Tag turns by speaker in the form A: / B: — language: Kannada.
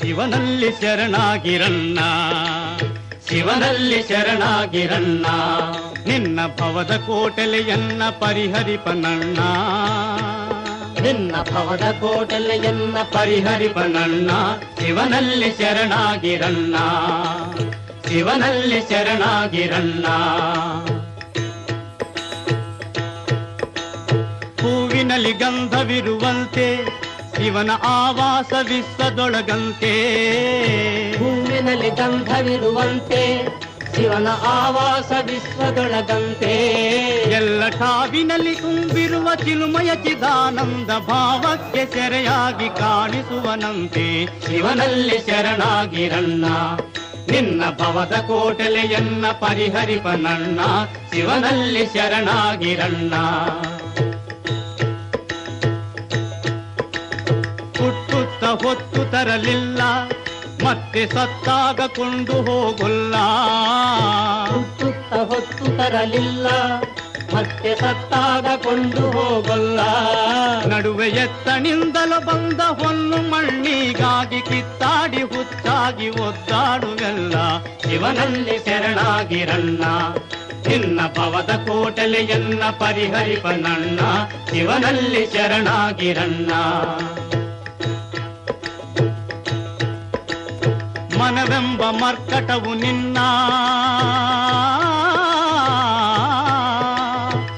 A: ಶಿವನಲ್ಲಿ ಶರಣಾಗಿರಣ್ಣ. ಶಿವನಲ್ಲಿ ಶರಣಾಗಿರಣ್ಣ. ನಿನ್ನ ಭವದ ಕೋಟಲೆಯನ್ನ ಪರಿಹರಿಪನಣ್ಣ.
B: ನಿನ್ನ ಭವದ ಕೋಟಲೆಯನ್ನ
A: ಪರಿಹರಿಪನಣ್ಣ. ಶಿವನಲ್ಲಿ ಶರಣಾಗಿರಣ್ಣ. ಶಿವನಲ್ಲಿ ಶರಣಾಗಿರಣ್ಣ. ಹೂವಿನಲ್ಲಿ ಗಂಧವಿರುವಂತೆ ಶಿವನ ಆವಾಸ ವಿಶ್ವದೊಳಗಂತೆ.
B: ಹೂವಿನಲ್ಲಿ ಗಂಧವಿರುವಂತೆ ಶಿವನ ಆವಾಸ ವಿಶ್ವದೊಳಗಂತೆ.
A: ಎಲ್ಲ ಕಾವಿನಲ್ಲಿ ತುಂಬಿರುವ ಚಿಲುಮಯ ಚಿದಾನಂದ ಭಾವಕ್ಕೆ ಸೆರೆಯಾಗಿ ಕಾಣಿಸುವನಂತೆ. ಶಿವನಲ್ಲಿ ಶರಣಾಗಿರಣ್ಣ ನಿನ್ನ ಭವದ ಕೋಟಲೆಯನ್ನ ಪರಿಹರಿಪನಣ್ಣ ಶಿವನಲ್ಲಿ ಶರಣಾಗಿರಣ್ಣ ಹೊತ್ತು ತರಲಿಲ್ಲ ಮತ್ತೆ ಸತ್ತಾಗ ಕೊಂಡು ಹೋಗುಲ್ಲ.
B: ಸುತ್ತ ಹೊತ್ತು ತರಲಿಲ್ಲ ಮತ್ತೆ ಸತ್ತಾಗ ಕೊಂಡು ಹೋಗಲ್ಲ.
A: ನಡುವೆ ಎತ್ತನಿಂದಲೂ ಬಂದ ಹೊನ್ನು ಮಣ್ಣಿಗಾಗಿ ಕಿತ್ತಾಡಿ ಹುಚ್ಚಾಗಿ ಒದ್ದಾಡುವೆಲ್ಲ. ಇವನಲ್ಲಿ ಶರಣಾಗಿರಣ್ಣ ನಿನ್ನ ಪವದ ಕೋಟಲೆಯನ್ನ ಪರಿಹರಿಪನಣ್ಣ ಇವನಲ್ಲಿ ಶರಣಾಗಿರಣ್ಣ ಮನವೆಂಬ ಮರ್ಕಟವು ನಿನ್ನ